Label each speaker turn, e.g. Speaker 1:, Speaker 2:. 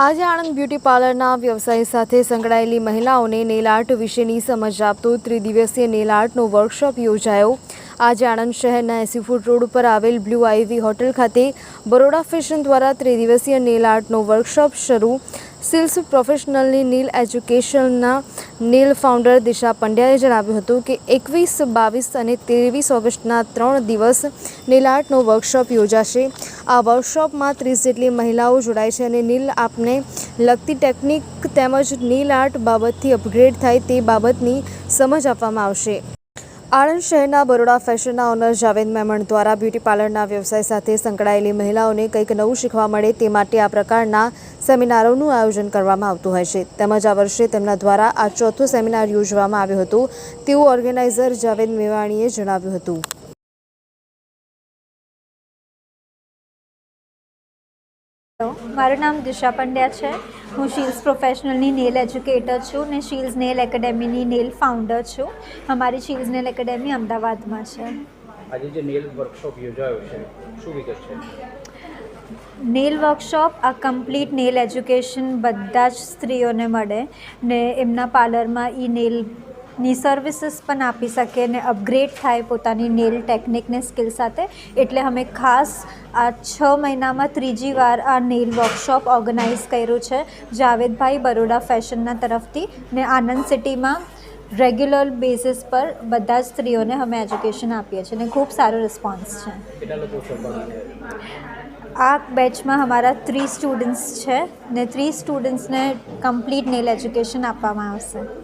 Speaker 1: આજે આણંદ બ્યુટી પાર્લરના વ્યવસાય સાથે સંકળાયેલી મહિલાઓને નેલ આર્ટ વિશેની સમજ આપતો ત્રિદિવસીય નેલ આર્ટનો વર્કશોપ યોજાયો. આજે આણંદ શહેરના એસી ફૂટ રોડ ઉપર આવેલ બ્લુ આઈવી હોટલ ખાતે બરોડા ફેશન દ્વારા ત્રિદિવસીય નેલ આર્ટનો વર્કશોપ શરૂ. સિલ્સ પ્રોફેશનલની નીલ એજ્યુકેશનના નીલ ફાઉન્ડર દિશા પંડ્યાએ જણાવ્યું હતું કે એકવીસ, બાવીસ અને ત્રેવીસ ઓગસ્ટના ત્રણ દિવસ નેલ આર્ટનો વર્કશોપ યોજાશે. આ વર્કશોપમાં ત્રીસ જેટલી મહિલાઓ જોડાય છે અને નીલ આપને લગતી ટેકનિક તેમજ નીલ આર્ટ બાબતથી અપગ્રેડ થાય તે બાબતની સમજ આપવામાં આવશે. આણંદ શહેરના બરોડા ફેશનના ઓનર જાવેદ મેમણ દ્વારા બ્યુટી પાર્લરના વ્યવસાય સાથે સંકળાયેલી મહિલાઓને કંઈક નવું શીખવા મળે તે માટે આ પ્રકારના સેમિનારોનું આયોજન કરવામાં આવતું હોય છે. તેમજ આ વર્ષે તેમના દ્વારા આ ચોથો સેમિનાર યોજવામાં આવ્યો હતો. તેવું ઓર્ગેનાઇઝર જાવેદ મેવાણીએ જણાવ્યું હતું.
Speaker 2: મારું નામ દિશા પંડ્યા છે. હું શીલ્સ પ્રોફેશનલની નેલ એજ્યુકેટર છું ને શીલ્સ નેલ એકેડેમીની નેલ ફાઉન્ડર છું. અમારી શીલ્સ નેલ એકેડેમી અમદાવાદમાં છે.
Speaker 3: આજે જે નેલ વર્કશોપ યોજાયો છે શું વિગત છે?
Speaker 2: નેલ વર્કશોપ આ કમ્પ્લીટ નેલ એજ્યુકેશન બધા જ સ્ત્રીઓને મળે ને એમના પાર્લરમાં ઈ નેલની સર્વિસીસ પણ આપી શકે ને અપગ્રેડ થાય પોતાની નેલ ટેકનિકને સ્કિલ સાથે. એટલે અમે ખાસ આ છ મહિનામાં ત્રીજી વાર આ નેલ વર્કશોપ ઓર્ગેનાઇઝ કર્યું છે. જાવેદભાઈ બરોડા ફેશનના તરફથી ને આનંદ સિટીમાં રેગ્યુલર બેસિસ પર બધા જ સ્ત્રીઓને અમે એજ્યુકેશન આપીએ છીએ ને ખૂબ સારો રિસ્પોન્સ છે. આ બેચમાં અમારા ત્રીસ સ્ટુડન્ટ્સ છે ને ત્રીસ સ્ટુડન્ટ્સને કમ્પ્લીટ નેલ એજ્યુકેશન આપવામાં આવશે.